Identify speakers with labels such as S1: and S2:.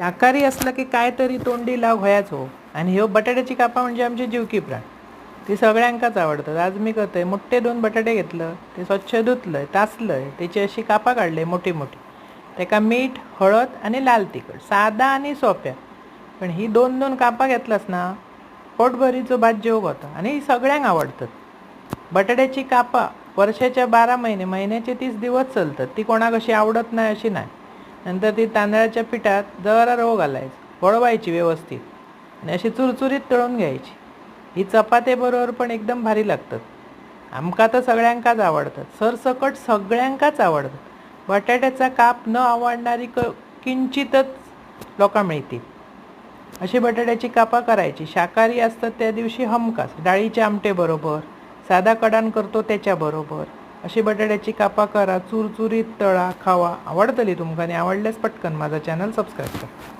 S1: शाकाहारी असलं की काय तरी तोंडी लाव व्हायच हो. आणि ह्यो बटाट्याची कापा म्हणजे आमची जीवकी प्राण. ती सगळ्यांकाच आवडतात. आज मी करतोय मोठे दोन बटाटे घेतलं ते स्वच्छ धुतलंय तासलंय त्याची अशी कापा काढले मोठी मोठी. त्याका मीठ हळद आणि लाल तिखट साधा आणि सोप्या. पण ही दोन दोन कापा घेतलास ना पोटभरीचो भात जेवग होता. आणि ही सगळ्यांक आवडतात. बटाट्याची कापा वर्षाच्या बारा महिने महिन्याचे तीस दिवस चलतात. ती कोणाक अशी आवडत नाही अशी नाही. नंतर ती तांदळाच्या पिठात जरा रव घालायचं वळवायची व्यवस्थित. आणि अशी चुरचुरीत तळून घ्यायची. ही चपाते बरोबर पण एकदम भारी लागतात. आमका तर सगळ्यांकाच आवडतात. सरसकट सगळ्यांकाच आवडतात. बटाट्याचा काप न आवडणारी क किंचितच लोकां मिळतील. अशी बटाट्याची कापा करायची. शाकाहारी असतात त्या दिवशी हमखास. डाळीच्या आमटे बरोबर. साधा कडान करतो त्याच्याबरोबर अशी बटाट्याची कापा करा चुरचुरीत तळा खावा. आवडतली तुमकां आणि आवडल्यास पटकन माझा चॅनल सबस्क्राईब करा.